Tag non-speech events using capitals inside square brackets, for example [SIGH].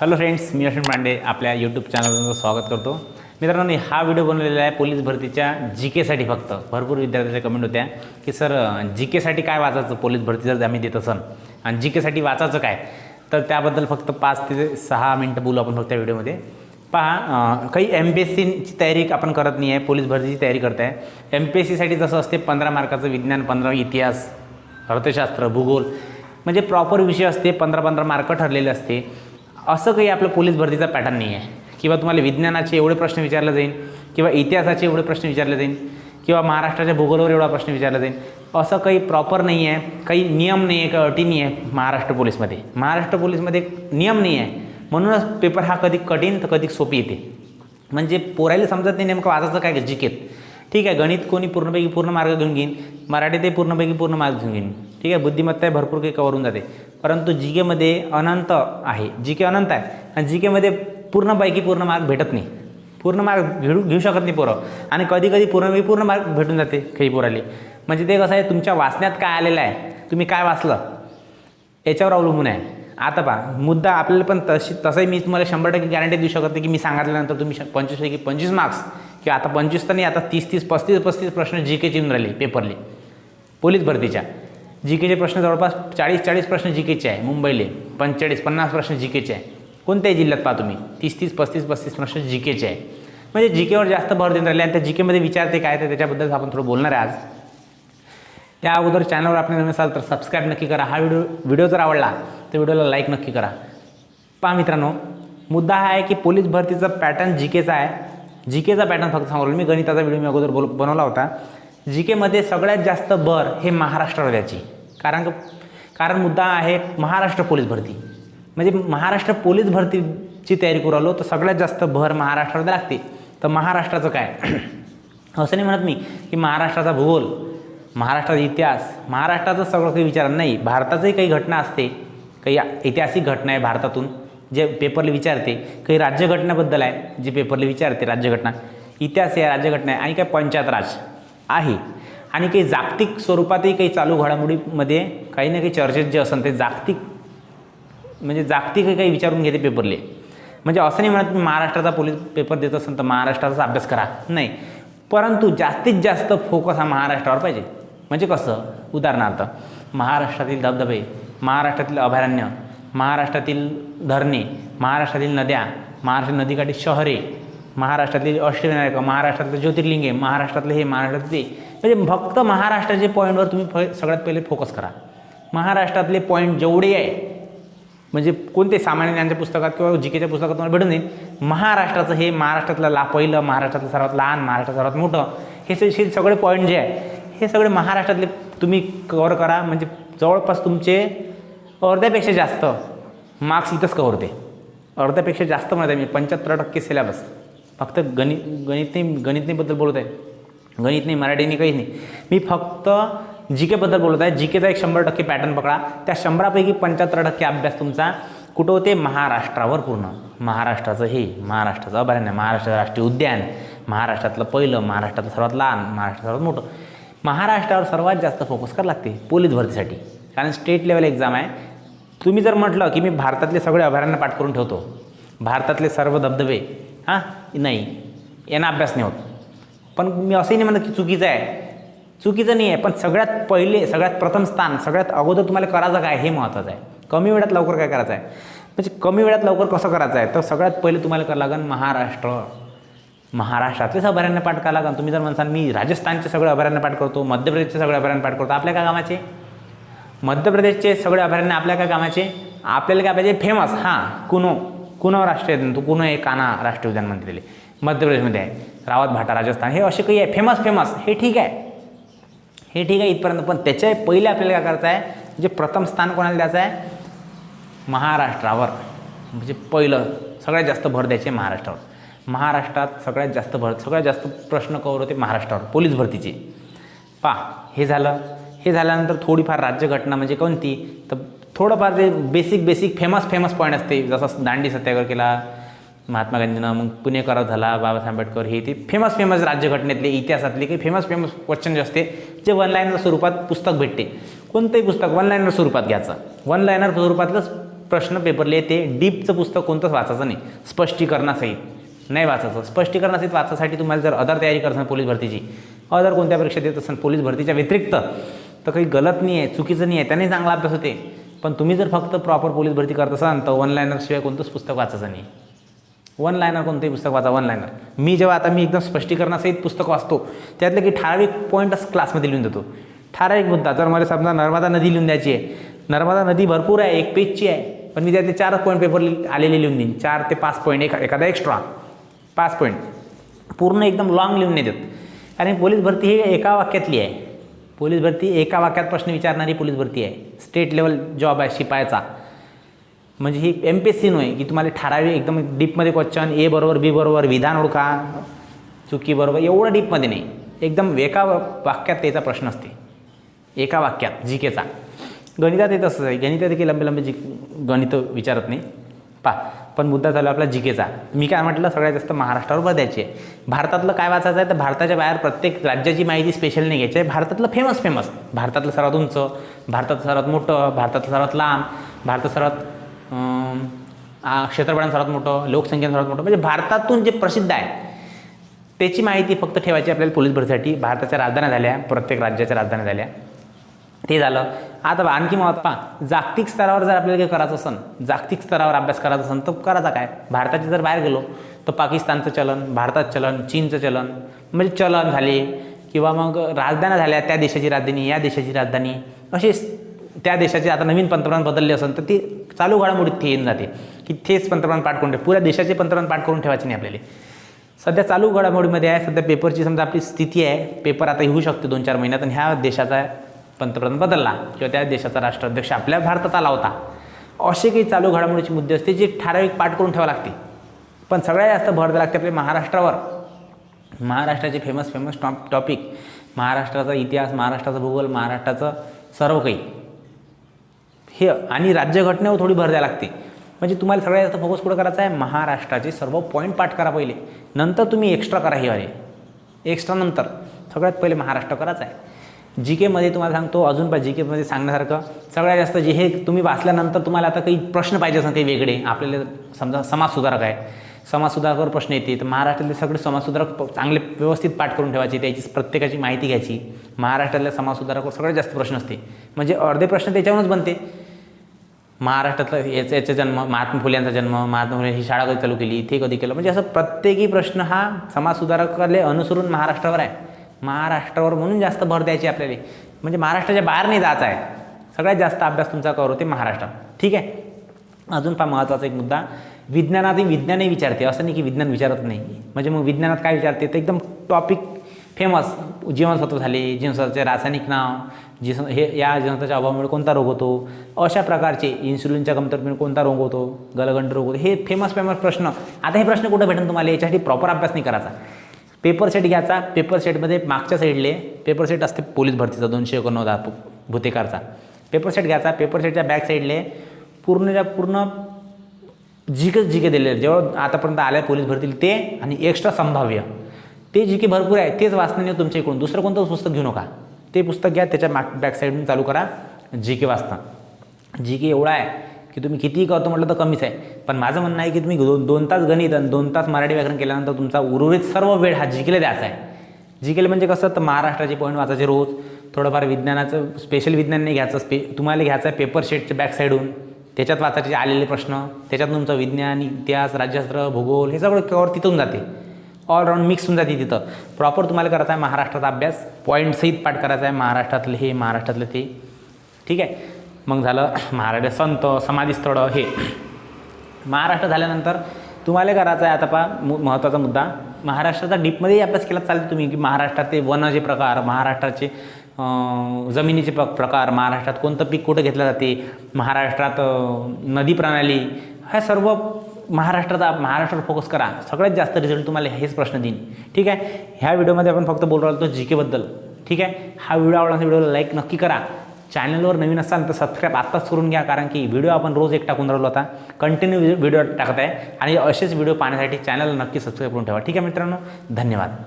Hello friends मी अश्विन पांडे आपल्या YouTube चॅनलवर स्वागत करतो. मित्रांनो मी हा व्हिडिओ बनवलेला आहे पोलीस भरतीच्या जी केसाठी फक्त. भरपूर विद्यार्थ्याच्या कमेंट होत्या की सर जी केसाठी काय वाचायचं? पोलीस भरती जर आम्ही देत असन आणि जी केसाठी वाचायचं काय? तर त्याबद्दल फक्त पाच ते सहा मिनटं बोलू आपण फक्त त्या व्हिडिओमध्ये पहा काही एम पी एस सीची तयारी आपण करत नाही आहे. पोलीस भरतीची तयारी करत आहे एम पी एस सीसाठी जसं असते पंधरा मार्काचं विज्ञान पंधरा इतिहास अर्थशास्त्र भूगोल. म्हणजे प्रॉपर विषय असते पंधरा पंधरा मार्क ठरलेले असते. असं काही आपलं पोलीस भरतीचा पॅटर्न नाही आहे. किंवा तुम्हाला विज्ञानाचे एवढे प्रश्न विचारले जाईल किंवा इतिहासाचे एवढे प्रश्न विचारले जाईल किंवा महाराष्ट्राच्या भूगोलावर एवढा प्रश्न विचारला जाईल असं काही प्रॉपर नाही आहे काही नियम नाही आहे काही अटी नाही आहे महाराष्ट्र पोलीसमध्ये. महाराष्ट्र पोलीसमध्ये नियम नाही आहे. म्हणूनच पेपर हा कधी कठीण तर कधी सोपी येते. म्हणजे पोरायला समजत नाही नेमकं वाचायचं काय जिकेत ठीक आहे गणित कोणी पूर्णपैकी पूर्ण मार्ग घेऊन घेईन मराठी ते पूर्णपैकी पूर्ण मार्ग घेऊन घेईन. ठीक आहे बुद्धिमत्ता आहे भरपूर काही कवरून जाते. परंतु जी केमध्ये अनंत आहे. जी के अनंत आहे. आणि जी केमध्ये पूर्णपैकी पूर्ण मार्क भेटत नाही. पूर्ण मार्क घेऊ घेऊ शकत नाही पोरं. आणि कधी कधी पूर्णपैकी पूर्ण मार्क भेटून जाते काही पोराले. म्हणजे ते कसं आहे तुमच्या वाचण्यात काय आलेलं आहे? तुम्ही काय वाचलं? याच्यावर अवलंबून आहे. आता पहा मुद्दा आपल्याला पण तशी तसंही मी तुम्हाला शंभर टक्के गॅरंटी देऊ शकत नाही की मी सांगितल्यानंतर तुम्ही पंचवीसपैकी पंचवीस मार्क्स किंवा आता पंचवीस तर नाही आता तीस तीस पस्तीस पस्तीस प्रश्न जी के येऊन राहिले पेपरले पोलीस भरतीच्या. जी केचे प्रश्न जवळपास चाळीस चाळीस प्रश्न जी केचे आहे मुंबईले पंचेचाळीस पन्नास प्रश्न जी केचे आहे. कोणत्याही जिल्ह्यात पहा तुम्ही तीस तीस पस्तीस पस्तीस प्रश्न जी केचे आहे. म्हणजे जी केवर जास्त भर देऊन राहिले आणि त्या जी केमध्ये विचारते काय तर त्याच्याबद्दल आपण थोडं बोलणार आहे आज. त्या अगोदर चॅनलवर आपण नवीन असाल तर सबस्क्राईब नक्की करा. हा व्हिडिओ व्हिडिओ जर आवडला तर व्हिडिओला लाईक नक्की करा. पहा मित्रांनो मुद्दा हा आहे की पोलीस भरतीचा पॅटर्न जी केचा आहे. जी केचा पॅटर्न फक्त सांगू मी गणिताचा व्हिडिओ मी अगोदर बोल बनवला होता. जी केमध्ये सगळ्यात जास्त भर हे महाराष्ट्रावर द्यायची कारण कारण मुद्दा आहे महाराष्ट्र पोलीस भरती. म्हणजे महाराष्ट्र पोलीस भरतीची तयारी करू आलो तर सगळ्यात जास्त भर महाराष्ट्रावर लागते. तर महाराष्ट्राचं काय? [CLEARS THROAT] असं नाही म्हणत मी की महाराष्ट्राचा भूगोल महाराष्ट्राचा इतिहास महाराष्ट्राचं सगळं काही विचार नाही. भारताचंही काही घटना असते काही ऐतिहासिक घटना आहे भारतातून जे पेपरला विचारते. काही राज्यघटनेबद्दल आहे जे पेपरला विचारते राज्यघटना. इतिहास आहे राज्यघटना आहे आणि काय पंचायत राज आहे. आणि काही जागतिक स्वरूपातही काही चालू घडामोडीमध्ये काही ना काही चर्चेत जे असेल ते जागतिक म्हणजे जागतिक काही विचारून घेते पेपरले. म्हणजे असं नाही म्हणत मी महाराष्ट्राचा पोलीस पेपर देत असेल तर महाराष्ट्राचा अभ्यास करा. नाही. परंतु जास्तीत जास्त फोकस हा महाराष्ट्रावर पाहिजे. म्हणजे कसं? उदाहरणार्थ महाराष्ट्रातील धबधबे महाराष्ट्रातील अभयारण्य महाराष्ट्रातील धरणे महाराष्ट्रातील नद्या महाराष्ट्र नदीकाठी शहरे महाराष्ट्रातील अष्टविनायक महाराष्ट्रातलं आहे महाराष्ट्रातले हे महाराष्ट्रातलं ते. म्हणजे फक्त महाराष्ट्राचे पॉईंटवर तुम्ही फ सगळ्यात पहिले फोकस करा. महाराष्ट्रातले पॉईंट जेवढे आहे म्हणजे कोणते सामान्य ज्ञानच्या पुस्तकात किंवा जी केच्या पुस्तकात तुम्हाला भेटून येईल महाराष्ट्राचं हे महाराष्ट्रातलं ला पहिलं महाराष्ट्रातलं सर्वात लहान महाराष्ट्रात सर्वात मोठं हे हे सगळे पॉईंट जे आहे हे सगळे महाराष्ट्रातले तुम्ही कवर करा. म्हणजे जवळपास तुमचे अर्ध्यापेक्षा जास्त मार्क्स इथंच कव्हर होते. अर्ध्यापेक्षा जास्त म्हणत आहे मी पंच्याहत्तर टक्के सिलेबस फक्त गणित गणित नाही गणित नाहीबद्दल बोलत आहे. गणित नाही मराठी नाही काहीच नाही. मी फक्त जी केबद्दल बोलत आहे. जी केचा एक शंभर टक्के पॅटर्न पकडा. त्या शंभरापैकी पंच्याहत्तर टक्के अभ्यास तुमचा कुठं होते? महाराष्ट्रावर पूर्ण. महाराष्ट्राचं हे महाराष्ट्राचं अभयारण्य महाराष्ट्राचं राष्ट्रीय उद्यान महाराष्ट्रातलं पहिलं महाराष्ट्रातलं सर्वात लहान महाराष्ट्रात सर्वात मोठं. महाराष्ट्रावर सर्वात जास्त फोकस करावं लागते पोलीस भरतीसाठी. कारण स्टेट लेवल एक्झाम आहे. तुम्ही जर म्हटलं की मी भारतातले सगळे अभयारण्य पाठ करून ठेवतो. भारतातले सर्व धबधबे हां? नाही. यांना अभ्यास नाही होत. पण मी असंही नाही म्हणत की चुकीचं आहे. चुकीचं नाही आहे पण सगळ्यात पहिले सगळ्यात प्रथम स्थान सगळ्यात अगोदर तुम्हाला करायचं काय हे महत्त्वाचं आहे. कमी वेळात लवकर काय करायचं आहे? म्हणजे कमी वेळात लवकर कसं करायचं आहे? तर सगळ्यात पहिले तुम्हाला करावं लागेल महाराष्ट्र. महाराष्ट्रातलेच अभयारण्य पाठ करावं लागेल. तुम्ही जर म्हणसाल मी राजस्थानचे सगळे अभयारण्य पाठ करतो मध्य प्रदेशचे सगळे अभयारण्य पाठ करतो. आपल्या काय कामाचे? मध्य प्रदेशचे सगळे अभयारण्य आपल्या काय कामाचे? आपल्याला काय पाहिजे? फेमस. हां कुनो कुणावर राष्ट्रीय उद्यान? तो कुणा हे काना राष्ट्रीय उद्यान म्हणते दिले मध्य प्रदेशमध्ये आहे. रावत भाटा राजस्थान. हे असे काही आहे. फेमस फेमस हे ठीक आहे. हे ठीक आहे इथपर्यंत. पण त्याच्या पहिले आपल्याला काय करायचं आहे? जे प्रथम स्थान कोणाला द्यायचं आहे? महाराष्ट्रावर. म्हणजे पहिलं सगळ्यात जास्त भर द्यायचे महाराष्ट्रावर. महाराष्ट्रात सगळ्यात जास्त भर सगळ्यात जास्त प्रश्न कवर होते महाराष्ट्रावर. पोलीस भरतीचे. पा हे झालं. हे झाल्यानंतर थोडीफार राज्यघटना म्हणजे कोणती? तर थोडंफार ते basic basic famous famous point असते. जसं दांडी सत्याग्रह केला महात्मा गांधीनं मग पुणेकरार झाला बाबासाहेब आंबेडकर हे ते फेमस फेमस राज्यघटनेतले इतिहासातले काही फेमस फेमस क्वेश्चन जे असते जे वन लाईनर स्वरूपात पुस्तक भेटते. कोणतंही पुस्तक वन लाईनर स्वरूपात घ्यायचं. वन लाईनर स्वरूपातलंच प्रश्न पेपरले येते. डीपचं पुस्तक कोणतंच वाचायचं नाही. स्पष्टीकरणासहित. नाही वाचायचं. स्पष्टीकरणासहित वाचायसाठी तुम्हाला जर अदर तयारी करत पोलीस भरतीची अदर कोणत्या परीक्षा देत असेल पोलीस भरतीच्या व्यतिरिक्त तर काही गलत नाही आहे चुकीचं नाही आहे त्याने चांगला अभ्यास होते. पण तुम्ही जर फक्त प्रॉपर पोलीस भरती करत असाल तर वन लायनरशिवाय कोणतंच पुस्तक वाचायचं नाही. वन लायनर कोणतंही पुस्तक वाचा वन लायनर मी जेव्हा आता मी एकदम स्पष्टीकरणासहित पुस्तक वाचतो त्यातले की ठराविक पॉईंटच क्लासमध्ये लिहून देतो. ठराविक मुद्दा जर मला समजा नर्मदा नदी लिहून द्यायची आहे. नर्मदा नदी भरपूर आहे एक पेजची आहे पण मी त्यातले चारच पॉईंट पेपर आलेले लिहून देईन. चार ते पाच पॉईंट एखा एखादा एक्स्ट्रा पाच पॉईंट पूर्ण एकदम लॉंग लिहून नाही देत. कारण पोलीस भरती ही एका वाक्यातली आहे. पोलीस भरती एका वाक्यात प्रश्न विचारणारी पोलीस भरती आहे. स्टेट लेवल जॉब आहे शिपायचा. म्हणजे ही एम पी एस सी नव्हे की तुम्हाला ठराविक एकदम डीपमध्ये क्वेश्चन ए बरोबर बी बरोबर विधान ओळखा चुकी बरोबर एवढं डीपमध्ये नाही. एकदम एका वाक्यात त्याचा प्रश्न असते. एका वाक्यात जी केचा. गणितात येत असं आहे. गणितात देखील लंबे लंबे जी गणित विचारत नाही. पा पण मुद्दा झाला आपला जिकेचा. मी काय म्हटलं सगळ्यात जास्त महाराष्ट्रावर भर द्यायची आहे. भारतातलं काय वाचायचं आहे तर भारताच्या बाहेर प्रत्येक राज्याची माहिती स्पेशल नाही घ्यायची आहे. भारतातलं फेमस फेमस भारतातलं सर्वात उंच भारतातलं सर्वात मोठं भारतातलं सर्वात लांब भारतात सर्वात अं, क्षेत्रफळानं सर्वात मोठं लोकसंख्येनं सर्वात मोठं. म्हणजे भारतातून जे प्रसिद्ध आहे त्याची माहिती फक्त ठेवायची आपल्याला पोलीस भरतीसाठी. भारताच्या राजधान्या झाल्या प्रत्येक राज्याच्या राजधान्या झाल्या. ते झालं आता बा, आणखी महत्त्व पहा. जागतिक स्तरावर जर आपल्याला काही करायचं असेल जागतिक स्तरावर अभ्यास करायचा असेल तर करायचा काय? भारताचे जर बाहेर गेलो तर पाकिस्तानचं चलन भारतात चलन चीनचं चलन म्हणजे चलन झाले किंवा मग राजधान्या झाल्या त्या देशाची राजधानी या देशाची राजधानी असे त्या देशाचे आता नवीन पंतप्रधान बदलले असेल तर ते चालू घडामोडीत ते येऊन जाते. की तेच पंतप्रधान पाठ करून ठेव. पुऱ्या देशाचे पंतप्रधान पाठ करून ठेवायचे नाही आपल्याला. सध्या चालू घडामोडीमध्ये आहे सध्या पेपरची समजा आपली स्थिती आहे पेपर आता येऊ शकते दोन चार महिन्यात आणि ह्या देशाचा पंतप्रधान बदलला किंवा त्या देशाचा राष्ट्राध्यक्ष आपल्या भारतात आला होता. असे काही चालू घडामोडीचे मुद्दे असते जे ठराविक पाठ करून ठेवावं लागते पण सगळ्यात जास्त भर द्यावं लागते आपल्या महाराष्ट्रावर. महाराष्ट्राचे फेमस फेमस टॉप टॉपिक महाराष्ट्राचा इतिहास महाराष्ट्राचा भूगोल महाराष्ट्राचं सर्व काही. हे आणि राज्यघटनेवर थोडी भर द्यावी लागते. म्हणजे तुम्हाला सगळ्यात जास्त फोकस कुठं करायचा आहे? महाराष्ट्राचे सर्व पॉईंट पाठ करा पहिले. नंतर तुम्ही एक्स्ट्रा करा हे वाले. एक्स्ट्रा नंतर. सगळ्यात पहिले महाराष्ट्र करायचा आहे. जी केमध्ये तुम्हाला सांगतो अजून पण जी केमध्ये सांगण्यासारखं सगळ्यात जास्त जे हे तुम्ही वाचल्यानंतर तुम्हाला आता काही प्रश्न पाहिजे असेल काही वेगळे. आपल्याला समजा समाजसुधारक आहे. समाजसुधारकावर प्रश्न येते. तर महाराष्ट्रातले सगळे समाजसुधारक चांगले व्यवस्थित पाठ करून ठेवायचे त्याची प्रत्येकाची माहिती घ्यायची. महाराष्ट्रातल्या समाजसुधारकावर सगळ्यात जास्त प्रश्न असते. म्हणजे अर्धे प्रश्न त्याच्यावरूनच बनते. महाराष्ट्रातला याचा याचा जन्म महात्मा फुले यांचा जन्म महात्मा फुले ही शाळा कधी चालू केली ते कधी केलं. म्हणजे असं प्रत्येकी प्रश्न हा समाजसुधारकाले अनुसरून महाराष्ट्रावर आहे. महाराष्ट्रावर म्हणून जास्त भर द्यायची आपल्याला. म्हणजे महाराष्ट्राच्या बाहेर नाही जायचं आहे. सगळ्यात जास्त अभ्यास तुमचा करू होते महाराष्ट्रात. ठीक आहे? अजून फार महत्त्वाचा एक मुद्दा. विज्ञानातही विज्ञानही विचारते. असं नाही की विज्ञान विचारत नाही. म्हणजे मग विज्ञानात काय विचारते? तर एकदम टॉपिक फेमस जीवनसत्व झाले जीवनसत्वाचे रासायनिक नाव जीवन हे या जीवनसत्वाच्या अभावामुळे कोणता रोग होतो? अशा प्रकारचे इन्सुलिनच्या कमतरतेमुळे कोणता रोग होतो? गलगंड रोग होतो. हे फेमस फेमस प्रश्न. आता हे प्रश्न कुठं भेटेल तुम्हाला? याच्यासाठी प्रॉपर अभ्यास नाही करायचा. पेपर सेट घ्यायचा. पेपर सेटमध्ये मागच्या साईडले पेपर सेट असते पोलीस भरतीचा दोनशे एकोणनव्वदा हा भूतेकारचा पेपर सेट घ्यायचा. पेपर सेटच्या बॅक साईडले पूर्णच्या पूर्ण जी जिके जी के दिलेले जेव्हा आतापर्यंत आल्या पोलीस भरतील ते आणि एक्स्ट्रा संभाव्य. ते जी के भरपूर आहे तेच वाचण्याने तुमच्या इकडून. दुसरं कोणतं पुस्तक घेऊ नका. ते पुस्तक घ्या. त्याच्या माग बॅक साईडून चालू करा. जी के वाचता. जी के एवढा आहे. की तुम्ही कितीही करतो म्हटलं तर कमीच आहे. पण माझं म्हणणं आहे की तुम्ही दोन दोन तास गणित आणि दोन तास मराठी व्याकरण केल्यानंतर तुमचा उर्वरित सर्व वेळ हा जिकले द्यायचा आहे. जी म्हणजे कसं तर महाराष्ट्राचे पॉईंट वाचायचे रोज थोडंफार विज्ञानाचं स्पेशल विज्ञान नाही घ्यायचं स्पे तुम्हाला घ्यायचं आहे पेपर शेटच्या बॅक त्याच्यात वाचायचे आलेले प्रश्न त्याच्यात तुमचं विज्ञान इतिहास राज्यशास्त्र भूगोल हे सगळं कवर तिथून जाते. ऑलराऊंड मिक्स होऊन जाते तिथं. प्रॉपर तुम्हाला करायचा आहे महाराष्ट्राचा अभ्यास. पॉईंटसहित पाठ करायचा आहे महाराष्ट्रातले हे महाराष्ट्रातलं ते. ठीक आहे? मग झालं महाराष्ट्र संत समाधीस्थळं हे. महाराष्ट्र झाल्यानंतर तुम्हाला करायचं आहे आता पहा मु- महत्त्वाचा मुद्दा. महाराष्ट्राचा डीपमध्येही अभ्यास केला चालते तुम्ही की महाराष्ट्रात ते वनाचे प्रकार महाराष्ट्राचे जमिनीचे प प्रकार महाराष्ट्रात कोणतं पीक कुठं घेतलं जाते महाराष्ट्रात नदी प्रणाली ह्या सर्व महाराष्ट्राचा महाराष्ट्रावर फोकस करा. सगळ्यात जास्त रिझल्ट तुम्हाला हेच प्रश्न देईन. ठीक आहे? ह्या व्हिडिओमध्ये आपण फक्त बोलू राहिलो जी केबद्दल ठीक आहे? हा व्हिडिओ आवडला व्हिडिओला लाईक नक्की करा. चॅनलवर नवीन असाल तर सबस्क्राईब आत्ताच करून घ्या कारण की व्हिडिओ आपण रोज एक टाकून राहिलो होता कंटिन्यू व्हिडिओ टाकत आहे आणि असेच व्हिडिओ पाहण्यासाठी चॅनल नक्की सबस्क्राईब करून ठेवा. ठीक आहे मित्रांनो? धन्यवाद.